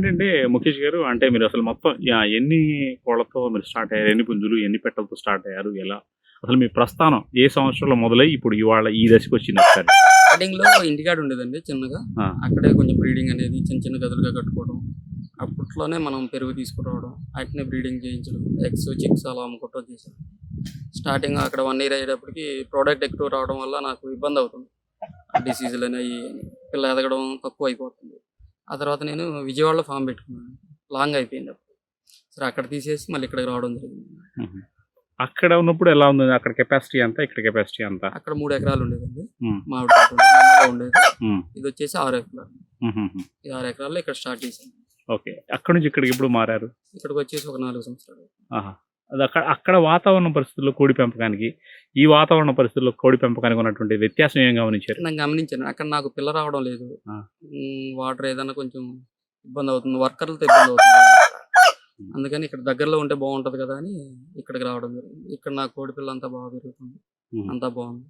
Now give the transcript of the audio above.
ఏంటంటే ముఖేష్ గారు అంటే మీరు అసలు మొత్తం ఎన్ని కోళ్ళతో మీరు స్టార్ట్ అయ్యారు? ఎన్ని పుంజులు ఎన్ని పెట్టలతో స్టార్ట్ అయ్యారు? ఎలా? అసలు మీ ప్రస్థానం ఏ సంవత్సరంలో మొదలై ఇప్పుడు ఇవాళ ఈ దశకు వచ్చింది ఒకసారి? స్టార్టింగ్లో ఇంటికాడ ఉండేదండి చిన్నగా. అక్కడే కొంచెం బ్రీడింగ్ అనేది చిన్న చిన్న గదులుగా కట్టుకోవడం. అప్పట్లోనే మనం పెరుగు తీసుకురావడం వాటిని బ్రీడింగ్ చేయించడం ఎగ్స్ చిక్స్ అలా అమ్ముకోవడం చేశాం. స్టార్టింగ్ అక్కడ వన్ ఇయర్ అయ్యేటప్పటికి ప్రోడక్ట్ ఎక్కువ రావడం వల్ల నాకు ఇబ్బంది అవుతుంది. డిసీజులు అనేవి పిల్ల ఎదగడం తక్కువ అయిపోతుంది. ఆ తర్వాత నేను విజయవాడలో ఫామ్ పెట్టుకున్నాను. లాంగ్ అయిపోయింది అప్పుడు. సరే అక్కడ తీసేసి మళ్ళీ ఇక్కడికి రావడం జరిగింది. అక్కడ ఉన్నప్పుడు ఎలా ఉంది అక్కడ కెపాసిటీ ఎంత ఇక్కడ కెపాసిటీ ఎంత అక్కడ మూడు ఎకరాలు ఉండేదండి. మ్మ్. మామిడి తోట ఉండేది. ఇది వచ్చేసి ఆరు ఎకరాలు. ఈ ఆరు ఎకరాల్లో ఇక్కడ స్టార్ట్ చేశాను. ఓకే. అక్కడ నుంచి ఇక్కడికి ఎప్పుడు మారారు? ఇక్కడికి వచ్చేసి ఒక నాలుగు సంవత్సరాలు. ఆహా. అది అక్కడ అక్కడ వాతావరణ పరిస్థితుల్లో కోడి పెంపకానికి ఈ వాతావరణ పరిస్థితుల్లో కోడి పెంపకానికి ఉన్నటువంటి వ్యత్యాసం ఏం గమనించారు? నేను గమనించాను. అక్కడ నాకు పిల్ల రావడం లేదు. వాటర్ ఏదైనా కొంచెం ఇబ్బంది అవుతుంది. వర్కర్లతో ఇబ్బంది అవుతుంది. అందుకని ఇక్కడ దగ్గరలో ఉంటే బాగుంటది కదా అని ఇక్కడికి రావడం జరిగింది. ఇక్కడ నా కోడి పిల్ల అంతా బాగా పెరుగుతుంది. అంతా బాగుంది.